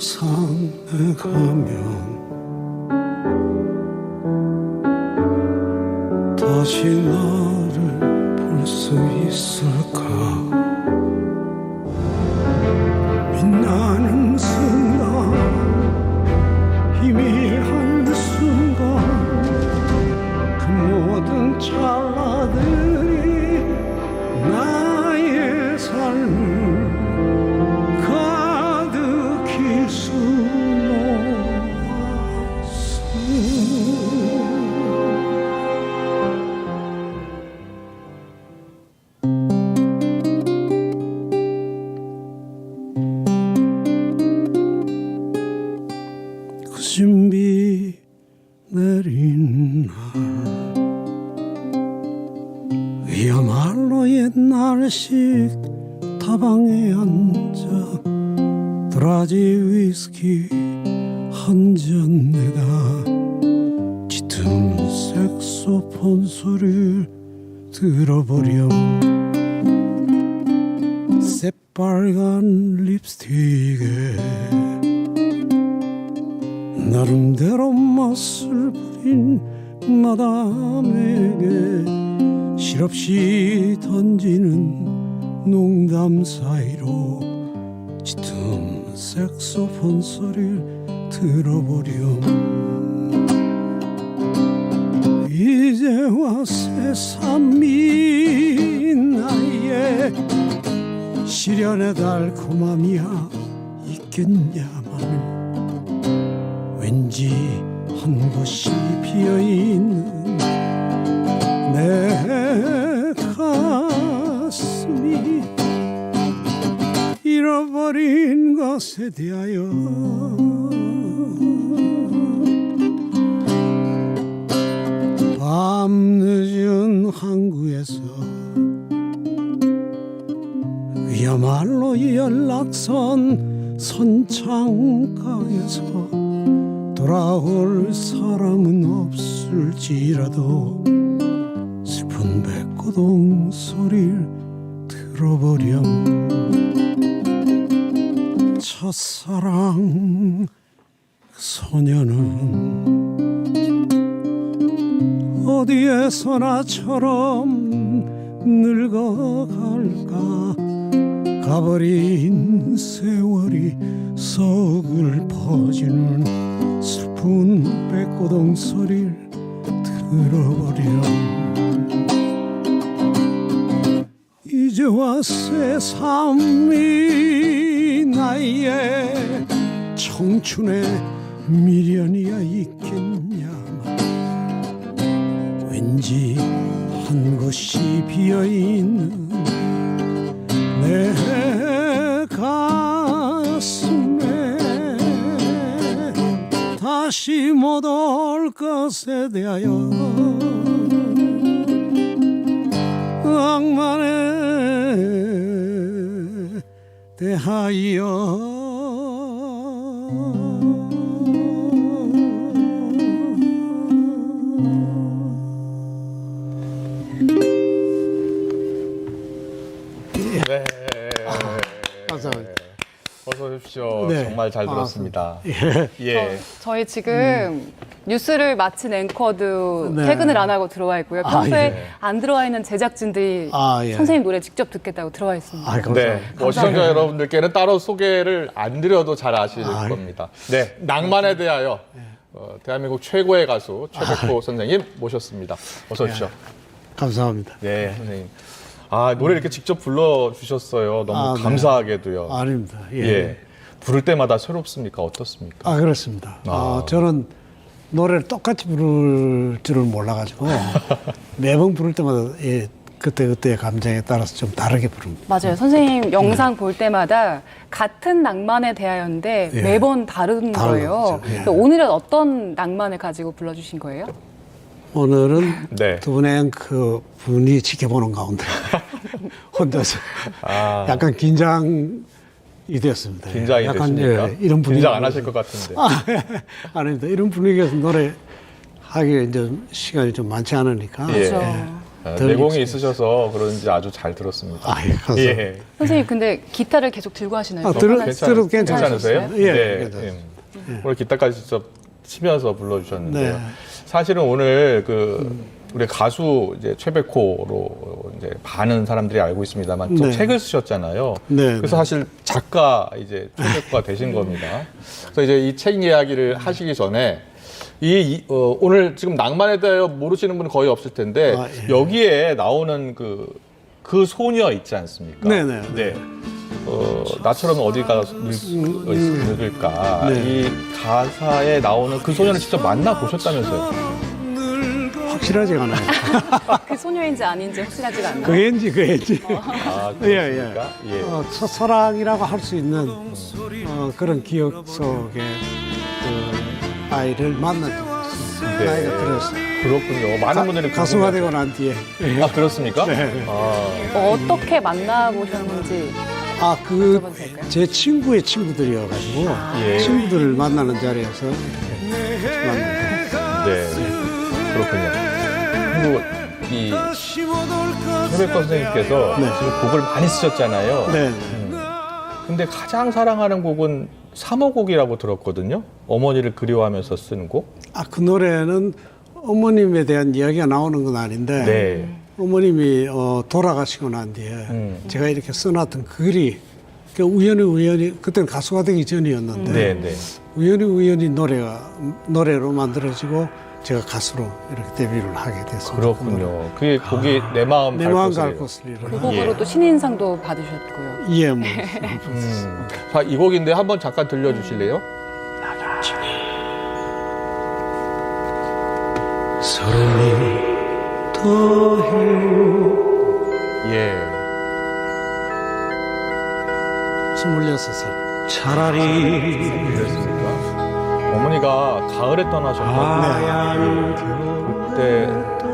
부산에 가면 다시 나를 볼 수 있을 수 새빨간 립스틱에 나름대로 맛을 부린 마담에게 실없이 던지는 농담 사이로 짙은 색소폰 소리를 들어보렴. 이제와 새삼이 나의 시련의 달콤함이야 있겠냐마는 왠지 한 곳이 비어있는 내 가슴이 잃어버린 것에 대하여. 밤 늦은 항구에서 그야말로 연락선 선창가에서 돌아올 사람은 없을지라도 슬픈 백고동 소리를 들어보렴. 첫사랑 그 소녀는 어디에서나처럼 늙어갈까 가버린 세월이 서글 퍼지는 슬픈 백고동 소리를 들어버렴 이제와 새삼이 나의 청춘의 미련이야 있겠냐마 왠지 한 곳이 비어있는 내 가슴에 다시 못 올 것에 대하여 악만에 대하여 네. 감사합니다. 어서 오십시오. 네. 정말 잘 들었습니다. 예. 예. 저희 지금 뉴스를 마친 앵커도 네. 퇴근을 안 하고 들어와 있고요. 아, 평소에 예. 안 들어와 있는 제작진들이 아, 예. 선생님 노래 직접 듣겠다고 들어와 있습니다. 아, 네. 감사합니다. 뭐 시청자 여러분들께는 따로 소개를 안 드려도 잘 아실 아, 예. 겁니다. 네. 낭만에 대하여 어, 대한민국 최고의 가수 최백호 선생님 모셨습니다. 어서 오십시오. 감사합니다. 네, 선생님. 아, 노래 이렇게 직접 불러 주셨어요. 너무 아, 네. 감사하게도요. 아닙니다. 예. 예. 부를 때마다 새롭습니까? 어떻습니까? 아 그렇습니다. 아. 어, 저는 노래를 똑같이 부를 줄을 몰라가지고 매번 부를 때마다 예, 그때 그때의 감정에 따라서 좀 다르게 부릅니다. 맞아요. 선생님 영상 볼 때마다 같은 낭만에 대하였는데 예. 매번 다른 다른 거예요. 예. 그래서 오늘은 어떤 낭만을 가지고 불러주신 거예요? 오늘은 네. 두 분의 그 분이 지켜보는 가운데 혼자서 아. 약간 긴장이 되었습니다. 긴장이 약간 되십니까? 예, 이런 분위기 긴장 안 하실 것 같은데. 아, 아닙니다. 이런 분위기에서 노래 하기에 이제 시간이 좀 많지 않으니까. 예. 그렇죠. 아, 덜 내공이. 있으셔서 그런지 아주 잘 들었습니다. 아, 예, 감사합니다. 예. 선생님 근데 기타를 계속 들고 하시나요? 아, 들어- 들어도 괜찮아요. 괜찮으세요? 예, 네. 괜찮습니다. 예. 오늘 기타까지 직접 치면서 불러주셨는데요. 네. 사실은 오늘 그 우리 가수 이제 최백호로 이제 많은 사람들이 알고 있습니다만 또 네. 책을 쓰셨잖아요. 네, 그래서 네. 사실 작가 이제 최백호가 되신 겁니다. 그래서 이제 이 책 이야기를 하시기 전에 이, 이, 어, 오늘 지금 낭만에 대하여 모르시는 분은 거의 없을 텐데 아, 예. 여기에 나오는 그, 그 소녀 있지 않습니까? 네네. 네. 어, 나처럼 어디 가서 늙- 늙을까? 네. 이 가사에 나오는 그 소녀를 직접 만나 보셨다면서요? 확실하지가 않아요. 그 소녀인지 아닌지 확실하지가 않나요? 그애인지 그애인지. 아, 예, 예. 예. 어, 첫사랑이라고 할 수 있는 어, 그런 기억 속에 그 아이를 만난 적이. 네. 나이가 들었어요. 그렇군요. 많은 분들이 가수가 되고 난 뒤에. 아, 그렇습니까? 네. 아, 어, 어떻게 만나보셨는지 아, 그? 제 친구의 친구들이어가지고, 예. 친구들을 만나는 자리에서 이렇게 만난 네. 그렇군요. 그리고 이 최백호 선생님께서 네. 지금 곡을 많이 쓰셨잖아요. 네. 음. 근데 가장 사랑하는 곡은 사모곡이라고 들었거든요. 어머니를 그리워하면서 쓴 곡. 아, 그 노래는 어머님에 대한 이야기가 나오는 건 아닌데, 네. 어머님이 어, 돌아가시고 난 뒤에 음. 제가 이렇게 써놨던 글이 그 우연히 우연히 그때는 가수가 되기 전이었는데 네, 네. 우연히 우연히 노래가 노래로 만들어지고 제가 가수로 이렇게 데뷔를 하게 됐습니다. 그렇군요. 그게 곡이 내 마음 내갈 마음. 갈 곳을 잃어. 그 곡으로 예. 또 신인상도 받으셨고요. 예, 뭐. 음. 자, 이 곡인데 한번 잠깐 들려주실래요? 서름이 더해요. 예. 스물여섯 살. 차라리 그랬습니까? 어머니가 가을에 떠나셨거든요. 그때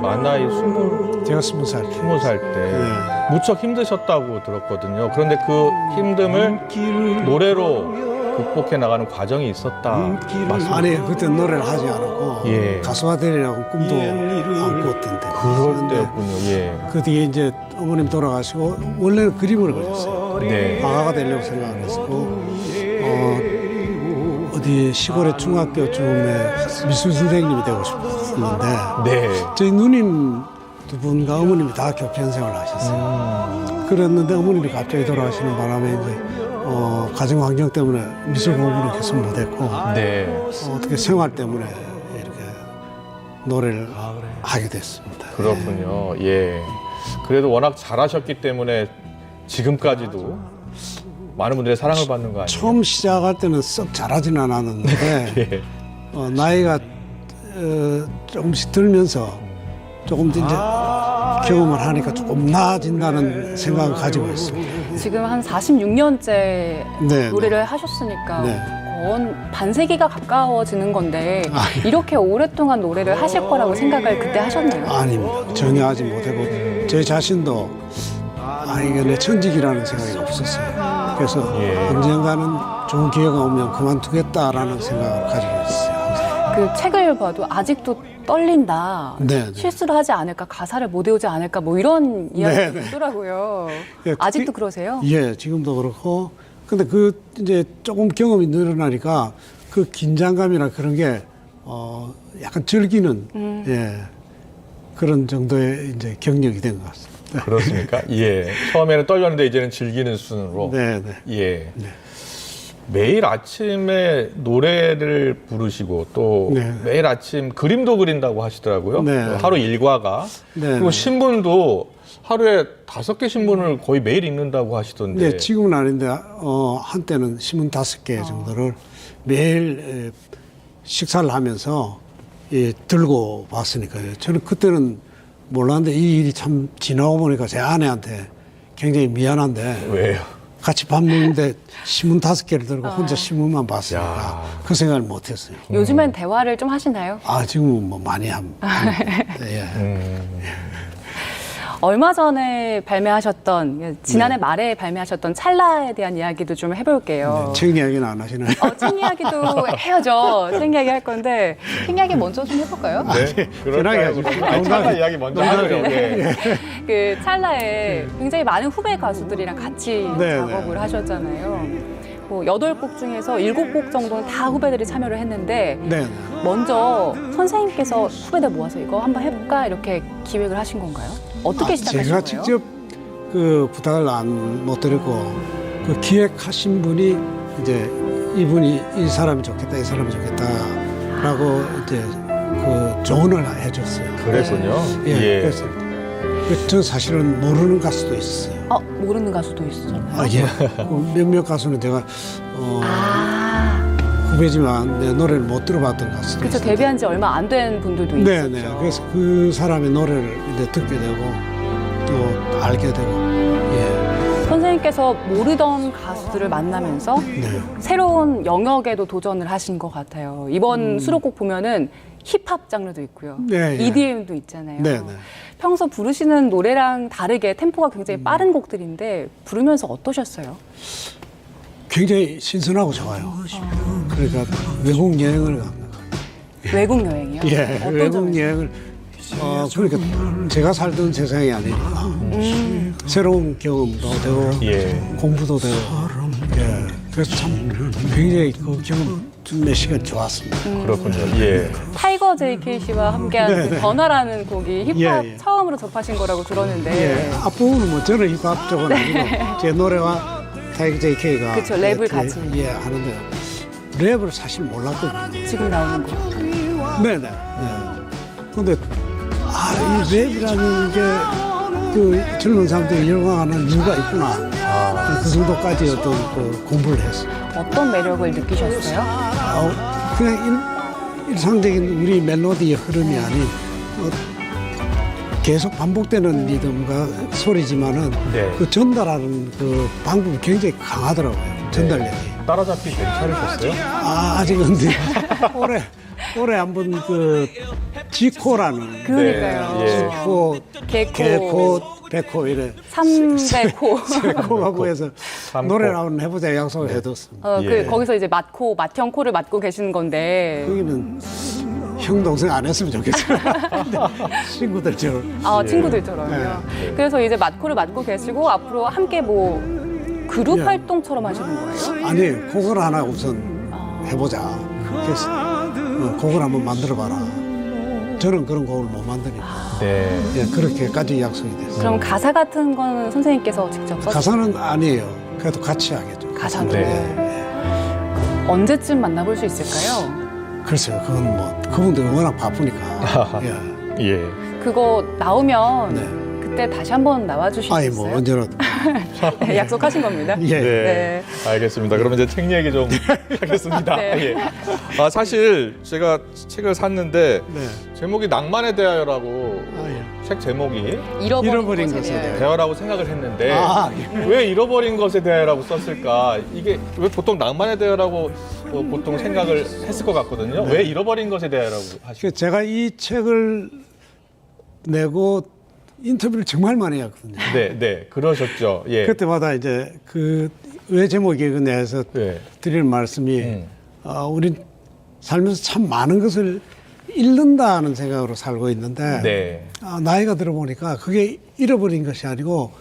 만 나이 스물 제가 스무 살. 스무 살때 네. 무척 힘드셨다고 들었거든요. 그런데 그 힘듦을 노래로 극복해 나가는 과정이 있었다. 맞습니까? 아니 그때 노래를 하지 않았고 예. 가수가 되리라고 꿈도 안 꿨던 때. 그럴 때였군요. 예. 그 뒤에 이제 어머님 돌아가시고 원래는 그림을 그렸어요. 네. 화가가 되려고 생각을 했고 어, 어디 시골의 중학교쯤에 미술 선생님이 되고 싶었는데 네. 저희 누님 두 분과 어머님이 다 교편 생활을 하셨어요. 그랬는데 어머님이 갑자기 돌아가시는 바람에 이제 어, 가정 환경 때문에 미술 공부를 계속 못했고 네. 어, 어떻게 생활 때문에 이렇게 노래를 하게 됐습니다. 그렇군요. 예. 그래도 워낙 잘하셨기 때문에 지금까지도 많은 분들의 사랑을 받는 거 아니에요? 처음 시작할 때는 썩 잘하지는 않았는데 예. 어, 나이가 어, 조금씩 들면서 조금 더 이제 경험을 하니까 조금 나아진다는 생각을 가지고 있습니다. 지금 한 46년째 네, 노래를 하셨으니까 네. 거의 반세기가 가까워지는 건데 아, 이렇게 오랫동안 노래를 하실 거라고 생각을 그때 하셨나요? 아닙니다. 전혀 하지 못하고 제 자신도 아 이게 내 천직이라는 생각이 없었어요. 그래서 예. 언젠가는 좋은 기회가 오면 그만두겠다라는 생각을 가지고 있어요. 그 책을 봐도 아직도 떨린다. 네, 네. 실수를 하지 않을까, 가사를 못 외우지 않을까, 뭐 이런 이야기가 네, 네. 있더라고요. 예, 아직도 그- 그러세요? 예, 지금도 그렇고. 근데 그 이제 조금 경험이 늘어나니까 그 긴장감이나 그런 게 어, 약간 즐기는 음. 예, 그런 정도의 이제 경력이 된 것 같습니다. 그렇습니까? 예. 처음에는 떨렸는데 이제는 즐기는 수준으로. 네, 네. 예. 매일 아침에 노래를 부르시고 또 네. 매일 아침 그림도 그린다고 하시더라고요. 네. 하루 일과가. 네, 그리고 네. 신문도 하루에 다섯 개 신문을 거의 매일 읽는다고 하시던데. 네, 지금은 아닌데 어, 한때는 신문 다섯 개 정도를 매일 에, 식사를 하면서 예, 들고 봤으니까요. 저는 그때는 몰랐는데 이 일이 참 지나고 보니까 제 아내한테 굉장히 미안한데 왜요? 같이 밥 먹는데 신문 다섯 개를 들고 아. 혼자 신문만 봤으니까 야. 그 생각을 못 했어요. 요즘엔 대화를 좀 하시나요? 아 지금은 뭐 많이 함. 함- 예. 음, 얼마 전에 발매하셨던 지난해 말에 발매하셨던 찰나에 대한 이야기도 좀 해볼게요. 책 이야기는 안 하시나요? 어, 책 이야기도 해야죠. 책 이야기 할 건데 책 이야기 먼저 좀 해볼까요? 네. 아니, 차마 이야기 먼저 하죠. 네. 그 찰나에 굉장히 많은 후배 가수들이랑 같이 네, 작업을 네. 하셨잖아요. 뭐 여덟 곡 중에서 일곱 곡 정도는 다 후배들이 참여를 했는데 네. 네. 먼저 선생님께서 후배들 모아서 이거 한번 해볼까 이렇게 기획을 하신 건가요? 어떻게 아, 시작하신 제가 거예요? 직접 그 부탁을 안 못 드렸고 그 기획하신 분이 이제 이분이 이 사람이 좋겠다 이 사람이 좋겠다라고 이제 그 조언을 해줬어요. 그랬군요. 예. 예. 그래서 그저 사실은 모르는 가수도 있어요. 어, 모르는 가수도 있었잖아요. 아 예. 그 몇몇 가수는 제가 어, 아, 후배지만 내 노래를 못 들어봤던 가수도 그렇죠. 있어요. 데뷔한 지 얼마 안 된 분들도 네, 있었죠. 네. 그래서 그 사람의 노래를 이제 듣게 되고 또 알게 되고 예. 선생님께서 모르던 가수들을 만나면서 네. 새로운 영역에도 도전을 하신 것 같아요. 이번 수록곡 보면은 힙합 장르도 있고요. 음. 네, 예. EDM도 있잖아요. 네, 네. 평소 부르시는 노래랑 다르게 템포가 굉장히 빠른 곡들인데 부르면서 어떠셨어요? 굉장히 신선하고 좋아요. 그러니까 외국 여행을 간 거. 외국 여행이요? 예, 어떤 외국 점에서? 여행을 어 그러니까 제가 살던 세상이 아니니까 음. 새로운 경험도 되고 예. 공부도 되고 예 그래서 참 굉장히 그 경험 몇 시간 좋았습니다. 그렇군요. 예. 타이거 JK 씨와 함께한 네, 그 네. 변화라는 곡이 힙합 예, 예. 처음으로 접하신 거라고 들었는데 예, 앞부분은 뭐 저는 힙합 쪽은 아니고 제 노래와 타이거 JK가 그쵸, 랩을 같이. 예 하는데 랩을 사실 몰랐거든요. 지금 나오는 곡. 네네. 네. 근데 아, 이 랩이라는 게 그 젊은 사람들이 열광하는 이유가 있구나. 그 정도까지 어떤 그 공부를 했어요. 어떤 매력을 느끼셨어요? 아, 그냥 일, 일상적인 우리 멜로디의 흐름이 아닌 어, 계속 반복되는 리듬과 소리지만은 네. 그 전달하는 그 방법이 굉장히 강하더라고요. 전달력이. 따라잡기 괜찮으셨어요? 아, 아직 근데 올해 올해 한번 그 지코라는 그러니까요. 네, 예. 지코, 개코, 개코, 백호 이래 삼백호. 세코하고 해서 삼코. 노래를 한번 해보자 약속을 해뒀습니다. 어, 예. 그 거기서 이제 mat코, 맏형 코를 맡고 계시는 건데 거기는 형 동생 안 했으면 좋겠어요. 근데 친구들처럼. 아 예. 친구들처럼요. 그래서 이제 mat코를 맡고 계시고 앞으로 함께 뭐 그룹 예. 활동처럼 하시는 거예요? 아니 곡을 하나 우선 해보자. 그래서 어, 곡을 한번 만들어봐라. 저는 그런 곡을 못 만드니까 네. 예, 그렇게까지 약속이 됐어요. 그럼 가사 같은 거는 선생님께서 직접 써 가사는 아니에요. 그래도 같이 하겠죠. 가사는 네. 언제쯤 만나볼 수 있을까요? 글쎄요, 그건 뭐 그분들이 워낙 바쁘니까. 예. 예. 그거 나오면 네. 그때 다시 한번 나와주실 수 아니 있어요? 뭐 언제라도. 네, 약속하신 겁니다. 예. 네. 네. 알겠습니다. 그러면 이제 책 얘기 좀 하겠습니다. 네. 예. 아, 사실 제가 책을 샀는데 네. 제목이 낭만의 대하여라고 아, 예. 책 제목이 잃어버린, 잃어버린 것에 것에 대하여. 대하여. 대하라고 생각을 했는데 아, 왜 잃어버린 것에 대하여라고 썼을까? 이게 왜 보통 낭만에 대하여라고 어, 보통 생각을 했을 것 같거든요. 왜 잃어버린 것에 대하여라고 하시죠? 그 제가 이 책을 내고 인터뷰를 정말 많이 했거든요. 네, 네, 그러셨죠. 예. 그때마다 이제 그 왜 제목이 그냐 해서 네. 드리는 말씀이 음. 어, 우린 살면서 참 많은 것을 잃는다는 생각으로 살고 있는데 네. 아, 나이가 들어보니까 그게 잃어버린 것이 아니고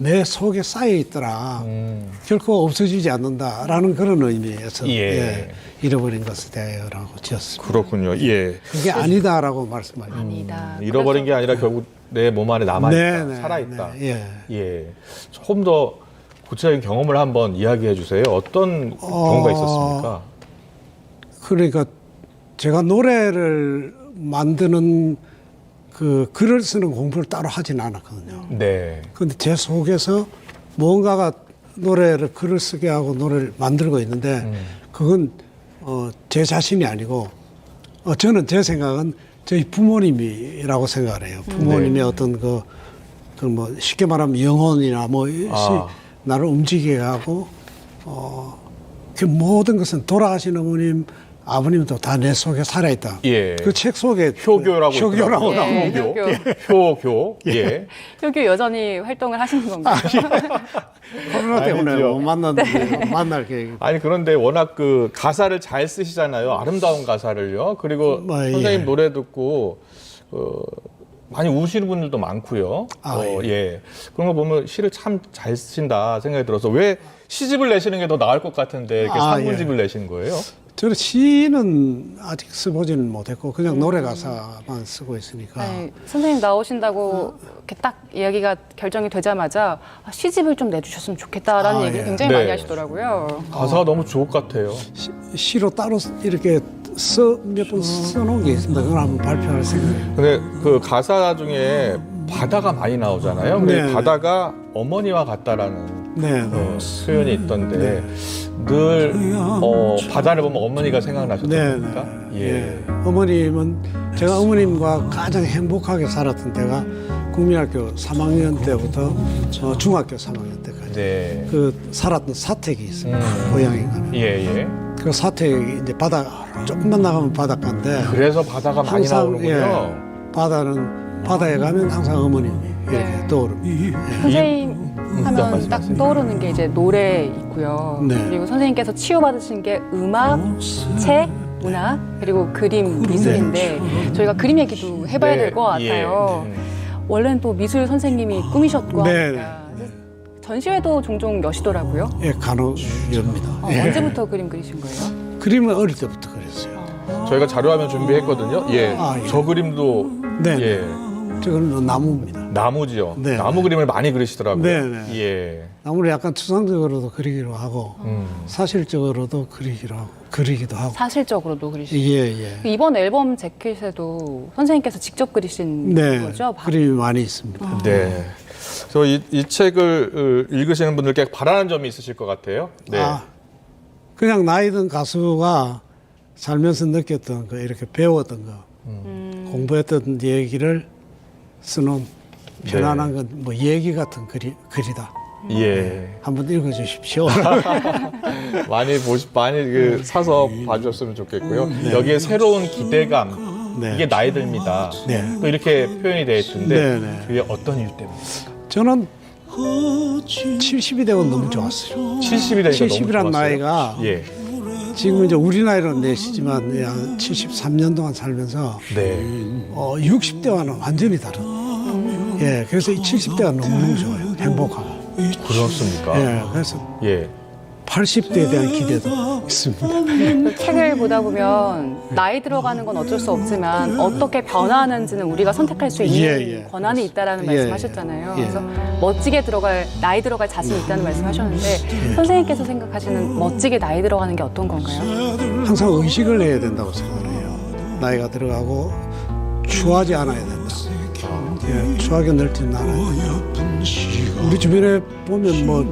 내 속에 쌓여 있더라. 음. 결코 없어지지 않는다라는 그런 의미에서 예. 예, 잃어버린 것에 대하여라고 지었습니다. 그렇군요. 예. 그게 아니다라고 말씀하셨죠. 아니다. 잃어버린 게 아니라 결국 내 몸 안에 남아 있다, 네, 네, 살아 있다. 네, 예. 예. 조금 더 구체적인 경험을 한번 이야기해 주세요. 어떤 경우가 있었습니까? 그러니까 제가 노래를 만드는 그 글을 쓰는 공부를 따로 하진 않았거든요. 네. 근데 제 속에서 뭔가가 노래를 글을 쓰게 하고 노래를 만들고 있는데 그건 어, 제 자신이 아니고 어, 저는 제 생각은 저희 부모님이라고 생각을 해요. 부모님의 어떤 그, 그 뭐 쉽게 말하면 영혼이나 뭐 시- 아. 나를 움직이게 하고 어, 그 모든 것은 돌아가신 어머님, 아버님도 다 내 속에 살아있다. 예. 그 책 속에 효교라고 효교라고 있더라고요. 나오고 예, 효교. 효교. 예. 여기 여전히 활동을 하시는 건가요? 코로나 때문에 아니죠. 못 만났는데 만날 계획. 아니 그런데 워낙 그 가사를 잘 쓰시잖아요. 아름다운 가사를요. 그리고 뭐, 예. 선생님 노래 듣고 어, 많이 우시는 분들도 많고요. 아, 어, 예. 그런 거 보면 시를 참 잘 쓰신다 생각이 들어서 왜 시집을 내시는 게 더 나을 것 같은데 이렇게 아, 산문집을 내신 거예요? 저는 시는 아직 써보지는 못했고 그냥 노래 가사만 쓰고 있으니까. 아니, 선생님 나오신다고 이렇게 딱 이야기가 결정이 되자마자 아, 시집을 좀 내주셨으면 좋겠다라는 아, 얘기 예. 굉장히 네. 많이 하시더라고요. 가사가 너무 좋을 것 같아요. 시, 시로 따로 이렇게 써 몇 번 써놓은 게 있습니다. 그걸 한번 발표할 생각이에요. 근데 그 가사 중에 바다가 많이 나오잖아요. 근데 네. 바다가 어머니와 같다라는 네. 어, 표현이 있던데 늘 어, 바다를 보면 어머니가 생각나셨던 네? 네. 예. 예. 어머님은 제가 어머님과 가장 행복하게 살았던 때가 국민학교 3학년 때부터 어, 중학교 3학년 때까지 네. 그 살았던 사택이 있습니다. 음. 고향에 가면 예, 예. 그 사택이 이제 바다 조금만 나가면 바닷가인데 그래서 바다가 많이 나오는군요. 예, 바다는 바다에 가면 항상 어머님이 이렇게 네. 떠오릅니다. 선생님 음, 하면 딱. 떠오르는 게 이제 노래 있고요. 네. 그리고 선생님께서 치유받으신 게 음악, 책, 문화 그리고 그림, 미술인데 저희가 그림 얘기도 해봐야 네, 될것 같아요. 예. 원래는 또 미술 선생님이 꿈이셨고 네, 하니까 전시회도 종종 여시더라고요. 예, 간혹 엽니다. 어, 예. 언제부터 그림 그리신 거예요? 그림은 어릴 때부터 그렸어요. 저희가 자료화면 준비했거든요. 예. 아, 예. 저 그림도 네. 예. 저거는 나무입니다. 나무지요. 네. 나무 그림을 많이 그리시더라고요. 네, 네. 예. 나무를 약간 추상적으로도 그리기로 하고 음. 사실적으로도 그리기로 하고 그리기도 하고 사실적으로도 그리신. 예, 예. 이번 앨범 재킷에도 선생님께서 직접 그리신 네. 거죠? 그림이 많이 있습니다. 네. 그래서 이, 이 책을 어, 읽으시는 분들께 바라는 점이 있으실 것 같아요. 네. 아, 그냥 나이든 가수가 살면서 느꼈던 거 이렇게 배웠던 거 음. 공부했던 얘기를 쓰는 네. 편안한 건 뭐 얘기 같은 글이, 글이다. 예. 한번 읽어주십시오. 많이 보시 많이 그 사서 봐주셨으면 좋겠고요. 여기에 새로운 기대감 네. 이게 나이 듭니다. 네. 또 이렇게 표현이 되어 있던데 네, 네. 그게 어떤 이유 때문에? 저는 70이 되고 너무 좋았어요. 70이 되니까 70이란 너무 좋았어요. 나이가 예. 지금 이제 우리 나이로는 내시지만 한 73년 동안 살면서 네. 어, 60대와는 완전히 다른. 예, 그래서 이 70대가 너무너무 좋아요. 행복하고. 그렇습니까? 예, 그래서 예. 80대에 대한 기대도 있습니다. 그 책을 보다 보면 나이 들어가는 건 어쩔 수 없지만 어떻게 변화하는지는 우리가 선택할 수 있는 예, 예. 권한이 있다라는 예, 말씀하셨잖아요. 예. 그래서 멋지게 들어갈 나이 들어갈 자신이 있다는 말씀하셨는데 선생님께서 생각하시는 멋지게 나이 들어가는 게 어떤 건가요? 항상 의식을 해야 된다고 생각을 해요. 나이가 들어가고 추하지 않아야 된다. 예, 추하게 늙지는 않아야 된다. 우리 주변에 보면 뭐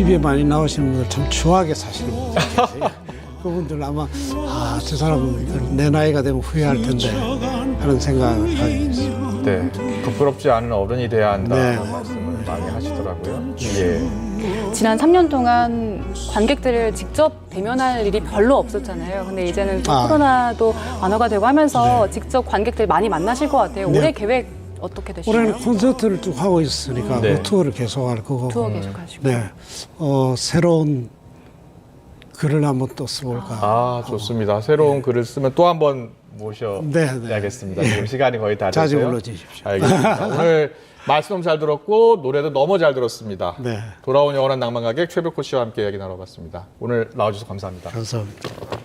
TV에 많이 나오시는 분들 참 추하게 사시는 분들 계세요. 그분들 아마 아, 저 사람은 내 나이가 되면 후회할 텐데 하는 생각을 가지고 있어요. 네. 부끄럽지 않은 어른이 돼야 한다는 네. 말씀을 많이 하시더라고요. 예. 지난 3년 동안 관객들을 직접 대면할 일이 별로 없었잖아요. 근데 이제는 또 아. 코로나도 완화가 되고 하면서 직접 관객들 많이 만나실 것 같아요. 네. 올해 계획 어떻게 되시나요? 올해는 콘서트를 쭉 하고 있으니까 네. 그 투어를 계속할 거고 투어 계속 하시고. 네, 어, 새로운 글을 한번 또 써볼까. 아, 좋습니다. 새로운 글을 쓰면 또 한번 모셔야겠습니다. 네, 네. 지금 시간이 거의 다 자주 돼서요. 불러주십시오. 알겠습니다. 오늘 말씀 잘 들었고 노래도 너무 잘 들었습니다. 네. 돌아온 영원한 낭만 가객 최백호 씨와 함께 이야기 나눠봤습니다. 오늘 나와주셔서 감사합니다. 감사합니다.